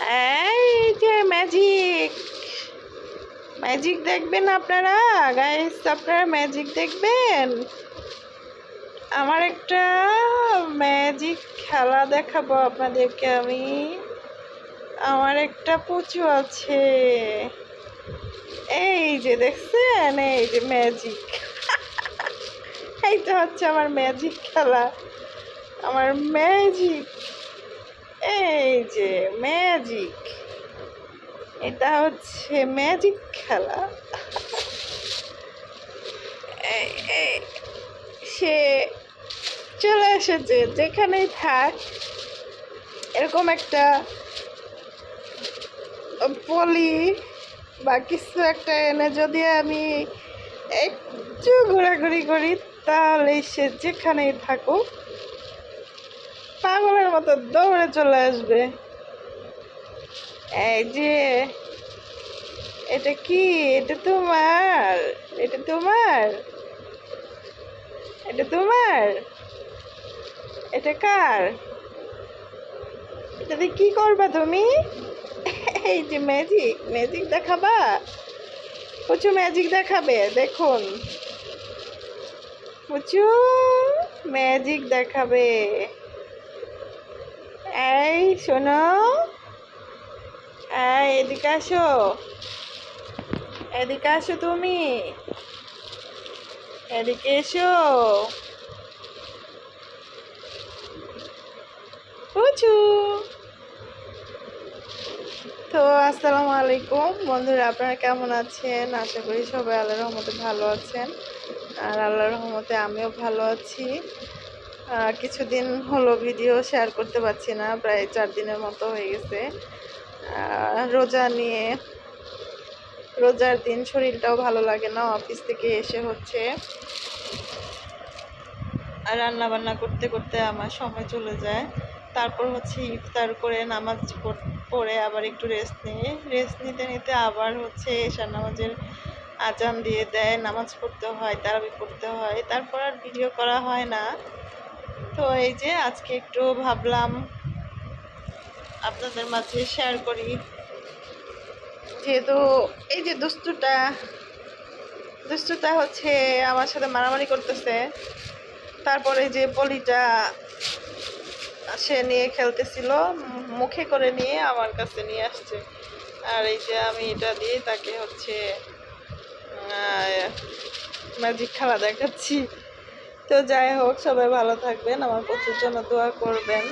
এই যে magic magic দেখবেন আপনারা? গাইস আপনারা ম্যাজিক দেখবেন? আমার একটা ম্যাজিক খেলা দেখাবো আপনাদেরকে আমি। আমার একটা পুচু আছে। এই যে দেখছেন? এই যে ম্যাজিক এইটা হচ্ছে আমার ম্যাজিক খেলা। আমার ম্যাজিক এই যে ম্যাজিক এটা হচ্ছে ম্যাজিক খেলা। সে চলে এসেছে, যেখানেই থাক, এরকম একটা, পলি বা কিছু একটা এনে যদি আমি একটু ঘোরাঘুরি করি, তাহলে সে যেখানেই থাকুক পাগলের মতো দৌড়ে চলে আসবে। এই যে, এটা কি? এটা তোমার? এটা তোমার? এটা তোমার? এটা কার? এটাতে কি করবা তুমি? এই যে ম্যাজিক ম্যাজিক দেখাবা? পুচু ম্যাজিক দেখাবে, দেখুন। প্রচুর ম্যাজিক দেখাবে। এই, শোনো। এই, এদিকে আসো। এদিকে আসো তুমি। এদিকে এসো। পুচু তো, আসসালামু আলাইকুম। বন্ধুরা, আপনারা কেমন আছেন? আশা করি সবাই আল্লাহর রহমতে ভালো আছেন। আর আল্লাহর রহমতে আমিও ভালো আছি। কিছুদিন হলো ভিডিও শেয়ার করতে পারছি না, প্রায় চার দিনের মতো হয়ে গেছে। রোজা নিয়ে, রোজার দিন শরীরটাও ভালো লাগে না অফিস থেকে এসে হচ্ছে। রান্না বান্না করতে করতে আমার সময় চলে যায়। তারপর হচ্ছে ইফতার করে নামাজ পড়- পড়ে আবার একটু রেস্ট নিয়ে রেস্ট নিতে নিতে আবার হচ্ছে এশার নামাজের আজান দিয়ে দেয়। নামাজ পড়তে হয়, তারাবি পড়তে হয়। তারপর আর ভিডিও করা হয় না। তো এই যে আজকে একটু ভাবলাম আপনাদের মাঝে শেয়ার করি। যেহেতু এই যে দুষ্টুটা দুষ্টুটা হচ্ছে আমার সাথে মারামারি করতেছে। তারপরে যে পলিটা সে নিয়ে খেলতেছিল, মুখে করে নিয়ে আমার কাছে নিয়ে আসছে। আর এই যে আমি এটা দিয়ে তাকে হচ্ছে ম্যাজিক খেলা দেখাচ্ছি। তো যাই হোক সবাই ভালো থাকবেন। আমার প্রচুর জন্য দোয়া করবেন।